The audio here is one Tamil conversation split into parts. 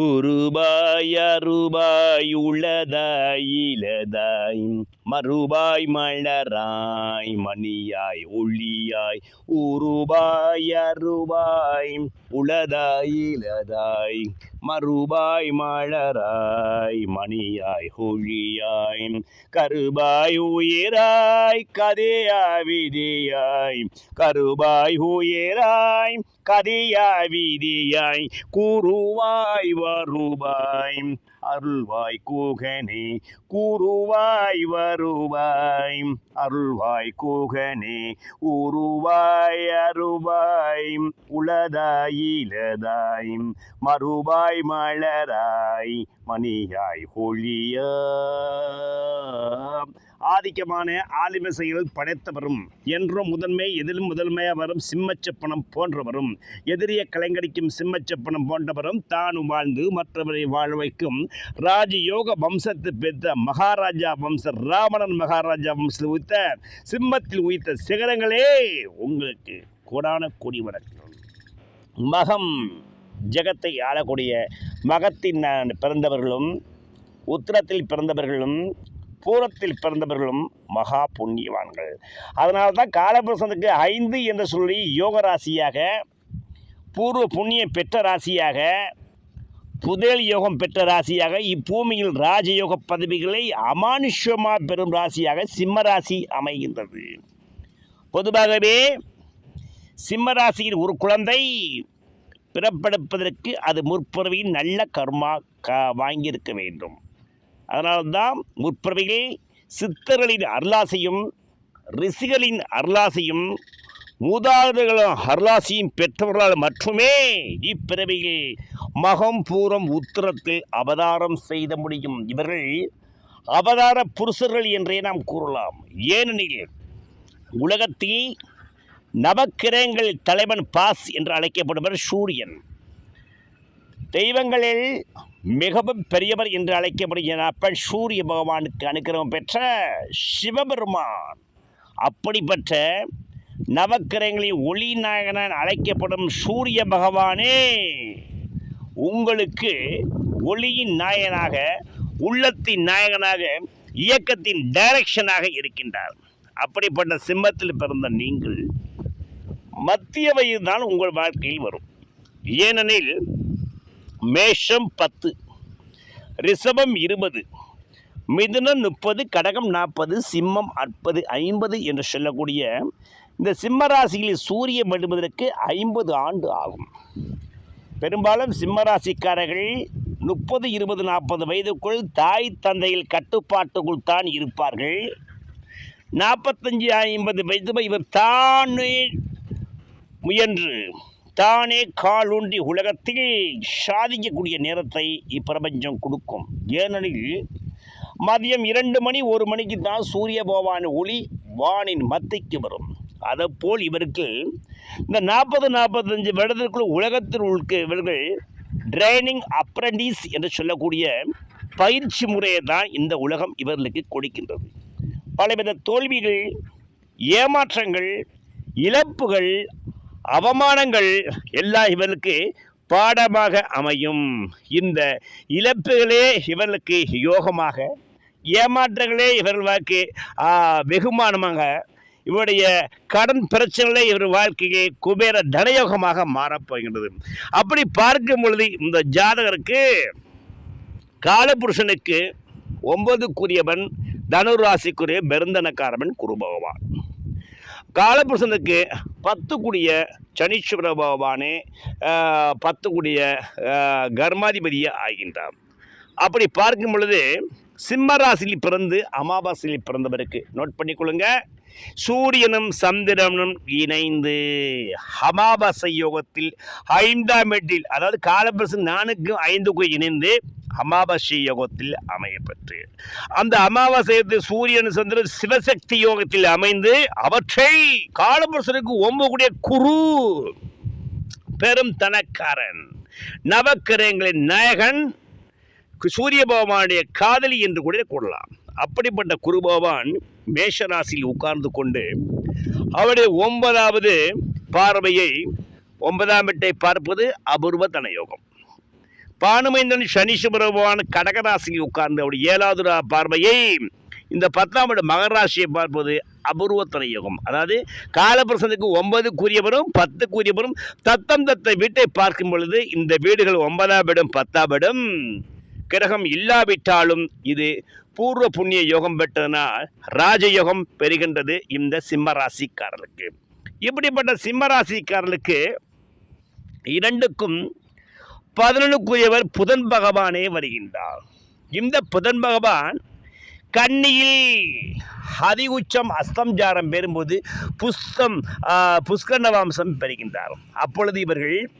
உருபாய் அருபாய் உளதாய் இலதாய் மறுபாய் மலராய் மணியாய் ஒளியாய் உருபாய் அருபாய் உளதாய் இலதாய் மறுபாய் மலராய் மணியாய் ஒளியாய் கருபாய் உயிராய் கதையாய் விதியாய் கருபாய் உயிராய் கதையாய் விதியாய் கூறுவாய் வருவாய் அருள்வாய் கூகனே கூறுவாய் வருவாய் அருள்வாய் கூகனே உருவாய் அருவாய் உளதாய் இலதாய் மறுபாய் மலராய் மணியாய் ஒளியா. ஆதிக்கமான ஆலிமசைகள் படைத்தவரும் என்றும் முதன்மை எதிலும் முதன்மையாக வரும் சிம்மச்சப்பனம் போன்றவரும் எதிரிய கலைங்கடிக்கும் சிம்மச்சப்பனம் போன்றவரும் தானும் வாழ்ந்து மற்றவரை வாழ வைக்கும் ராஜயோக வம்சத்தை பெற்ற மகாராஜா வம்ச ராவணன் மகாராஜா வம்சத்தில் உயித்த சிம்மத்தில் உயிர்த்த சிகரங்களே உங்களுக்கு கோடான கோடி வணக்கம். மகம் ஜெகத்தை ஆளக்கூடிய மகத்தின் பிறந்தவர்களும் உத்திரத்தில் பிறந்தவர்களும் பூரத்தில் பிறந்தவர்களும் மகா புண்ணியவான்கள். அதனால தான் காலபுருஷனுக்கு ஐந்து என்று சொல்லி யோக ராசியாக பூர்வ புண்ணியம் பெற்ற ராசியாக புதேல் யோகம் பெற்ற ராசியாக இப்பூமியில் ராஜயோக பதவிகளை அமானுஷ்யமாக பெறும் ராசியாக சிம்ம ராசி அமைகின்றது. பொதுவாகவே சிம்ம ராசியில் ஒரு குழந்தை பிறப்பெடுப்பதற்கு அது முற்பிறவியில் நல்ல கர்மா க வாங்கியிருக்க வேண்டும். அதனால்தான் முற்பிறவியில் சித்தர்களின் அருளாசையும் ரிஷிகளின் அருளாசையும் மூதாதைகளும் அருளாசியும் பெற்றவர்களால் மட்டுமே இப்பிறவியில் மகம் பூரம் உத்திரத்தில் அவதாரம் செய்த முடியும். இவர்கள் அவதார புருஷர்கள் என்றே நாம் கூறலாம். ஏனெனில் உலகத்தில் நவக்கிரகங்கள் தலைவன் பாஸ் என்று அழைக்கப்படுவர் சூரியன். தெய்வங்களில் மிகவும் பெரியவர் என்று அழைக்கப்படுகிற அப்பன் சூரிய பகவானுக்கு அனுக்கிரகம் பெற்ற சிவபெருமான். அப்படிப்பட்ட நவக்கிரகங்களின் ஒளி நாயகனான் அழைக்கப்படும் சூரிய பகவானே உங்களுக்கு ஒளியின் நாயகனாக உள்ளத்தின் நாயகனாக இயக்கத்தின் டைரக்ஷனாக இருக்கின்றார். அப்படிப்பட்ட சிம்மத்தில் பிறந்த நீங்கள் மத்திய வயது தான் உங்கள் வாழ்க்கையில் வரும். ஏனெனில் மேஷம் பத்து ரிஷபம் இருபது மிதுனம் முப்பது கடகம் நாற்பது சிம்மம் அற்பது ஐம்பது என்று சொல்லக்கூடிய இந்த சிம்ம ராசியில் சூரியன் விடுவதற்கு ஐம்பது ஆண்டு ஆகும். பெரும்பாலும் சிம்ம ராசிக்காரர்கள் முப்பது இருபது நாற்பது வயதுக்குள் தாய் தந்தையில் கட்டுப்பாட்டுக்குள் தான் இருப்பார்கள். நாற்பத்தஞ்சு ஐம்பது வயது இவர் தானே முயன்று தானே காலூன்றி உலகத்தில் சாதிக்கக்கூடிய நேரத்தை இப்பிரபஞ்சம் கொடுக்கும். ஏனெனில் மதியம் இரண்டு மணி ஒரு மணிக்கு தான் சூரிய பகவான் ஒளி வானின் மத்தைக்கு வரும். அதைப்போல் இவருக்கு இந்த நாற்பது நாற்பத்தஞ்சு வருடத்திற்குள் உலகத்தில் உள்ள இவர்கள் ட்ரைனிங் அப்ரண்டிஸ் என்று சொல்லக்கூடிய பயிற்சி முறையை தான் இந்த உலகம் இவர்களுக்கு கொடுக்கின்றது. பலவித தோல்விகள் ஏமாற்றங்கள் இழப்புகள் அவமானங்கள் எல்லாம் இவர்களுக்கு பாடமாக அமையும். இந்த இழப்புகளே இவர்களுக்கு யோகமாக ஏமாற்றங்களே இவர்கள் வாழ்க்கை வெகுமானமாக இவருடைய கடன் பிரச்சனைகளே இவர் வாழ்க்கையை குபேர தனயோகமாக மாறப்போகின்றது அப்படி பார்க்கும் பொழுது இந்த ஜாதகருக்கு காலபுருஷனுக்கு ஒன்பதுக்குரியவன் தனுராசிக்குரிய பெருந்தனக்காரவன் குரு பகவான் காலபுருஷனுக்கு பத்து கூடிய சனீஸ்வர பகவானே பத்து கூடிய கர்மாதிபதியே ஆகின்றார். அப்படி பார்க்கும் பொழுது சிம்மராசியில் பிறந்து அமாவாசையில் பிறந்தவருக்கு நோட் பண்ணிக்கொள்ளுங்க. சூரியனும் சந்திரனும் இணைந்து அமாவாசை யோகத்தில் ஐந்தாம் எட்டில் அதாவது காலபுருஷன் நானுக்கும் ஐந்துக்கும் இணைந்து அமாவாசை யோகத்தில் அமையப்பெற்று அந்த அமாவாசையத்தில் சூரியன் சந்திரன் சிவசக்தி யோகத்தில் அமைந்து அவற்றை காலபுருஷனுக்கு ஒம்பக்கூடிய குரு பெரும் தனக்காரன் நவக்கிரகங்களின் நாயகன் சூரிய பகவானுடைய காதலி என்று கூட கூறலாம். அப்படிப்பட்ட குரு பகவான் மேஷராசியில் உட்கார்ந்து கொண்டு அவருடைய ஒன்பதாவது பார்வையை ஒன்பதாம் எட்டை பார்ப்பது அபூர்வ தனயோகம். பானுமைந்தன் சனீஸ்வர பகவான் கடகராசியில் உட்கார்ந்து அவருடைய ஏழாவது ரா- பார்வையை இந்த பத்தாம் இடம் மகர ராசியை பார்ப்பது அபூர்வத்தனை யோகம் அதாவது காலபிரசனுக்கு ஒன்பது கூறியவரும் பத்து கூறியவரும் தத்தம் தத்த வீட்டை பார்க்கும் பொழுது இந்த வீடுகள் ஒன்பதாம் இடம் பத்தாம் இடம். கிரகம் இல்லாவிட்டாலும் இது பூர்வ புண்ணிய யோகம் பெற்றதனால் ராஜயோகம் பெறுகின்றது இந்த சிம்மராசிக்காரர்களுக்கு இப்படிப்பட்ட சிம்மராசிக்காரர்களுக்கு இரண்டுக்கும் பதினொன்றுக்குரியவர் புதன் பகவானே வருகின்றார். இந்த புதன் பகவான் கன்னியில் அதி உச்சம் அஸ்தம் ஜாரம் பெறும்போது புஸ்தம் ஆ, வம்சம் பெறுகின்றார். அப்பொழுது இவர்கள்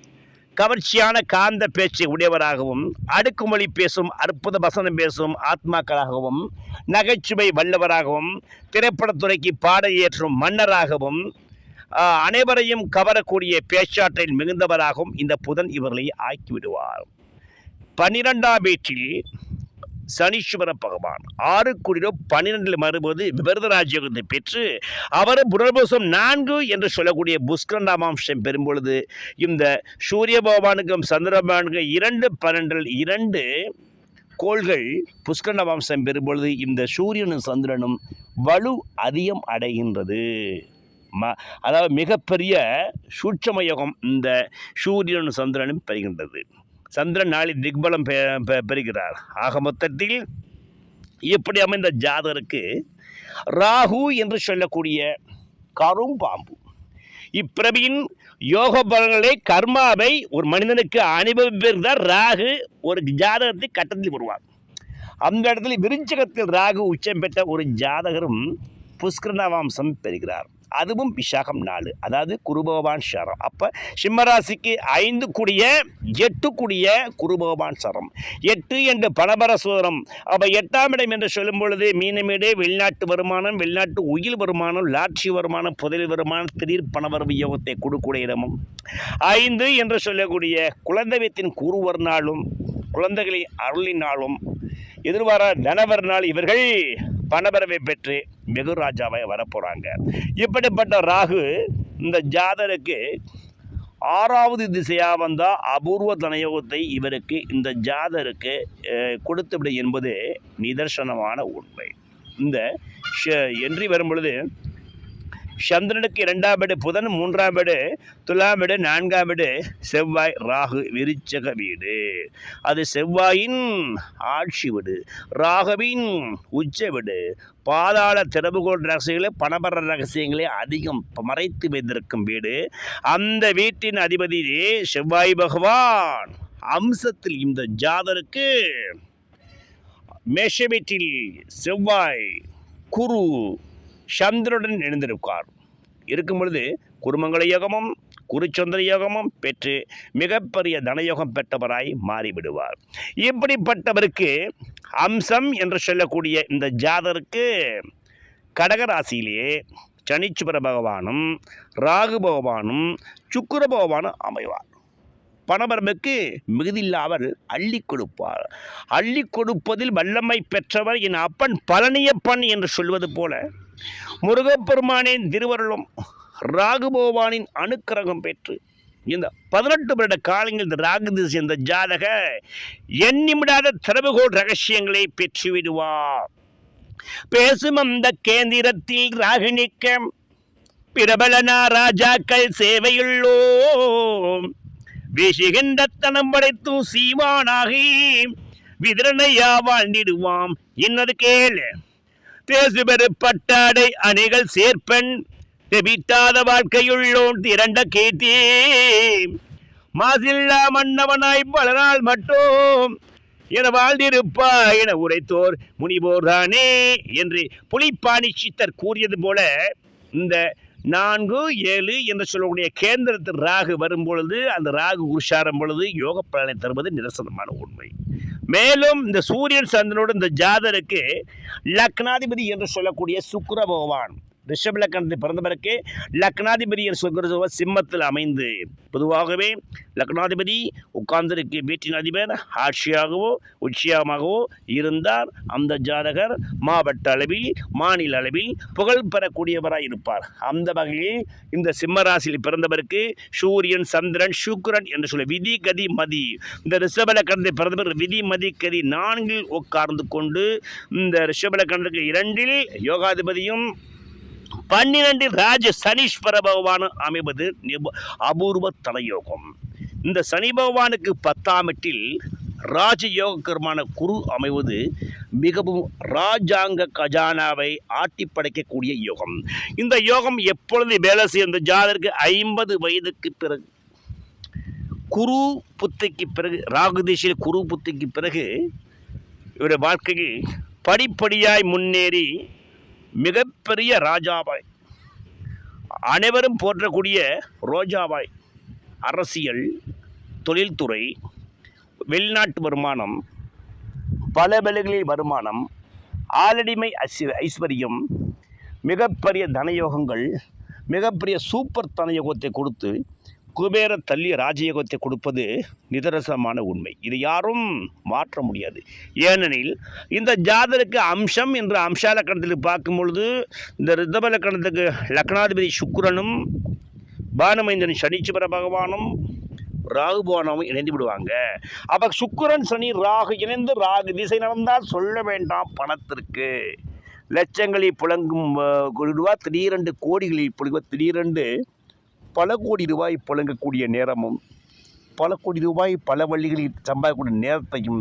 கவர்ச்சியான காந்த பேச்சை உடையவராகவும் அடுக்குமொழி பேசும் அற்புத வசனம் பேசும் ஆத்மாக்களாகவும் நகைச்சுவை வல்லவராகவும் திரைப்படத்துறைக்கு பாட ஏற்றும் மன்னராகவும் அனைவரையும் கவரக்கூடிய பேச்சாற்றில் மிகுந்தவராகவும் இந்த புதன் இவர்களை ஆக்கிவிடுவார். பன்னிரெண்டாம் வீட்டில் சனீஸ்வர பகவான். ஆறு குடியிலோ பன்னிரெண்டில் மறுபோது விபரத ராஜ்யோகத்தை பெற்று அவர் புனர்பூசம் நான்கு என்று சொல்லக்கூடிய புஷ்கரண்டாமாம்சம் பெறும்பொழுது இந்த சூரிய பகவானுக்கும் சந்திர பகவானுக்கும் இரண்டு பன்னெண்டில் இரண்டு கோள்கள் புஷ்கரண வம்சம் பெறும்பொழுது இந்த சூரியனும் சந்திரனும் வலு அதிகம் அடைகின்றது. ம அதாவது மிகப்பெரிய சூட்சம யோகம் இந்த சூரியனும் சந்திரனும் பெறுகின்றது. சந்திரன் நாளை திக்பலம் பெ பெ- பெறுகிறார். ஆக மொத்தத்தில் இப்படி அமைந்த ஜாதகருக்கு ராகு என்று சொல்லக்கூடிய கரும்பாம்பு இப்பிரவியின் யோக பலன்களை கர்மாவை ஒரு மனிதனுக்கு அனுபவிப்பதுதான் ராகு ஒரு ஜாதகத்தை கட்டத்தில் வருவார் அந்த இடத்துல விருச்சகத்தில் ராகு உச்சம் பெற்ற ஒரு ஜாதகரும் புஷ்கரணவாம்சம் பெறுகிறார். அதுவும் விசாகம் நாலு. அதாவது குருபகவான் சரம். அப்போ சிம்மராசிக்கு ஐந்து கூடிய எட்டு கூடிய குருபகவான் சரம். எட்டு என்று பணபர சூரம். அப்போ எட்டாம் இடம் என்று சொல்லும் பொழுது மீனமேடு வெளிநாட்டு வருமானம் வெளிநாட்டு உயில் வருமானம் லாட்சி வருமானம் புதல் வருமானம் திடீர் பணவரவு யோகத்தை கொடுக்கூடிய இடமும். ஐந்து என்று சொல்லக்கூடிய குழந்தையத்தின் கூறுவர் நாளும் குழந்தைகளின் அருளினாலும் எதிர்வார தனவர் நாள் இவர்கள் பணபரவை பெற்று வெகு ராஜாவை வரப்போகிறாங்க இப்படிப்பட்ட ராகு இந்த ஜாதருக்கு ஆறாவது திசையாக வந்தால் அபூர்வ தனயோகத்தை இவருக்கு இந்த ஜாதருக்கு கொடுத்துவிடும் என்பது நிதர்சனமான உண்மை. இந்த என்றி வரும் பொழுது சந்திரனுக்கு இரண்டாம் வீடு புதன் மூன்றாம் வீடு துலாம் வீடு நான்காம் வீடு செவ்வாய் ராகு விருச்சக வீடு. அது செவ்வாயின் ஆட்சி வீடு ராகுவின் உச்ச வீடு. பாதாள திறவுகோள் ரகசியங்களை பணபர ரகசியங்களை அதிகம் மறைத்து வைத்திருக்கும் வீடு. அந்த வீட்டின் அதிபதி செவ்வாய் பகவான். அம்சத்தில் இந்த ஜாதருக்கு மேஷ வீட்டில் செவ்வாய் குரு சந்திரனுடன் இணைந்திருப்பார் இருக்கும் பொழுது குருமங்கள யோகமும் குருச்சந்திர யோகமும் பெற்று மிகப்பெரிய தனயோகம் பெற்றவராய் மாறிவிடுவார். இப்படிப்பட்டவருக்கு அம்சம் என்று சொல்லக்கூடிய இந்த ஜாதருக்கு கடகராசியிலே சனீஸ்வர பகவானும் ராகு பகவானும் சுக்கர பகவானும் அமைவார். பணபரம்புக்கு மிகுதியில்லாமல் அள்ளி கொடுப்பார். அள்ளி கொடுப்பதில் வல்லமை பெற்றவர் என் அப்பன் பழனியப்பன் என்று சொல்வது போல முருகப்பெருமானின் திருவருளும் ராகுபோவானின் அனுக்கிரகம் பெற்று இந்த பதினெட்டு வருட காலங்கள் இந்த ராகு திசை இந்த ஜாதக எண்ணிமிடாத திறவுகோள் ரகசியங்களை பெற்றுவிடுவார். பேசும் அந்த கேந்திரத்தில் ராகு பிரபலனா ராஜாக்கள் சேவையுள்ளோம். வீசுகின்ற தனம் படைத்து சீமானாகி விதிரனையா வாழ்ந்திடுவாம் என்னது கேளு. பேசுபெரு பட்டாடை அணிகள் சேர்ப்பெண் தெவிட்டாத வாழ்க்கையுள்ளோன் திரண்ட கீர்த்தி. மாசில்லா மன்னவனாய் பல நாள் மட்டும் என வாழ்ந்திருப்பா என உரைத்தோர் முனிவோர் தானே என்று புலிப்பாணி சித்தர் கூறியது போல இந்த நான்கு ஏழு என்று சொல்லக்கூடிய கேந்திரத்தில் ராகு வரும் பொழுது அந்த ராகு உருஷாரம் பொழுது யோக பலனை தருவது நிரசனமான உண்மை. மேலும் இந்த சூரியன் சந்திரனோடு இந்த ஜாதருக்கு லக்னாதிபதி என்று சொல்லக்கூடிய சுக்கர பகவான். ரிஷப லக்கணத்தில் பிறந்தவருக்கு லக்னாதிபதி சொல்கிறது சிம்மத்தில் அமைந்து. பொதுவாகவே லக்னாதிபதி உட்கார்ந்திருக்கு வீட்டின் அதிபர் ஆட்சியாகவோ உச்சியாகவோ இருந்தார். அந்த ஜாதகர் மாவட்ட அளவில் மாநில அளவில் புகழ் பெறக்கூடியவராக இருப்பார். அந்த வகையில் இந்த சிம்மராசியில் பிறந்தவருக்கு சூரியன் சந்திரன் சுக்கரன் என்று சொல்ல விதி கதி மதி. இந்த ரிஷபல கணத்தை பிறந்தவர் விதி மதி கதி நான்கில் உட்கார்ந்து கொண்டு இந்த ரிஷபல இரண்டில் யோகாதிபதியும் பன்னிரெண்டில் ராஜ சனீஸ்வர பகவான் அமைவது அபூர்வ தலையோகம். இந்த சனி பகவானுக்கு பத்தாம் எட்டில் ராஜயோகக்கரமான குரு அமைவது மிகவும் ராஜாங்க கஜானாவை ஆட்டி படைக்கக்கூடிய யோகம். இந்த யோகம் எப்பொழுது வேலை செய்யும்? இந்த ஜாதருக்கு ஐம்பது வயதுக்கு பிறகு. குரு புத்திக்கு பிறகு ராகு குரு புத்திக்கு பிறகு இவருடைய வாழ்க்கையில் படிப்படியாய் முன்னேறி மிகப்பெரிய ராஜாவாய். அனைவரும் போற்றக்கூடிய ரோஜாவாய் அரசியல் தொழில்துறை வெளிநாட்டு வருமானம் பல வேலைகளில் வருமானம் ஆளடிமை ஐஸ்வ- ஐஸ்வர்யம் மிகப்பெரிய தனயோகங்கள் மிகப்பெரிய சூப்பர் தனயோகத்தை கொடுத்து குபேர தள்ளி ராஜயோகத்தை கொடுப்பது நிதரசமான உண்மை. இது யாரும் மாற்ற முடியாது. ஏனெனில் இந்த ஜாதருக்கு அம்சம் என்ற அம்ச லக்கணத்தில் பார்க்கும் பொழுது இந்த ரிதப லக்கணத்துக்கு லக்னாதிபதி சுக்கரனும் பானமைந்தன் சனீஸ்வர பகவானும் ராகு இணைந்து விடுவாங்க. அப்போ சுக்கரன் சனி ராகு இணைந்து ராகு திசை நடந்தால் சொல்ல வேண்டாம் பணத்திற்கு. லட்சங்களில் புழங்கும் அஹ், திடீரெண்டு திடீரென்று கோடிகளில் புழங்குவ திடீரென்று பல கோடி ரூபாய் புழங்கக்கூடிய நேரமும் பல கோடி ரூபாய் பல வழிகளில் சம்பாதிக்கக்கூடிய நேரத்தையும்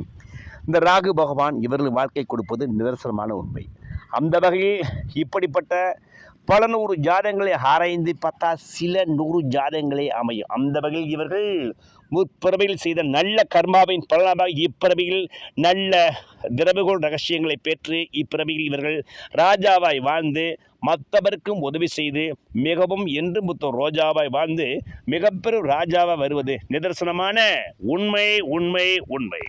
இந்த ராகு பகவான் இவர்கள் வாழ்க்கை கொடுப்பது நிதர்சனமான உண்மை. அந்த வகையில் இப்படிப்பட்ட பல நூறு ஜாதகங்களை ஆராய்ந்து பார்த்தா சில நூறு ஜாதகங்களே அமையும். அந்த வகையில் இவர்கள் முற்பிறவையில் செய்த நல்ல கர்மாவின் பலனாக இப்பிறவியில் நல்ல திரவுகோள் ரகசியங்களை பெற்று இப்பிறவியில் இவர்கள் ராஜாவாய் வாழ்ந்து மற்றவருக்கும் உதவி செய்து மிகவும் என்று முத்த ரோஜாவாய் வாழ்ந்து மிகப்பெரும் ராஜாவாக வருவது நிதர்சனமான உண்மை உண்மை உண்மை.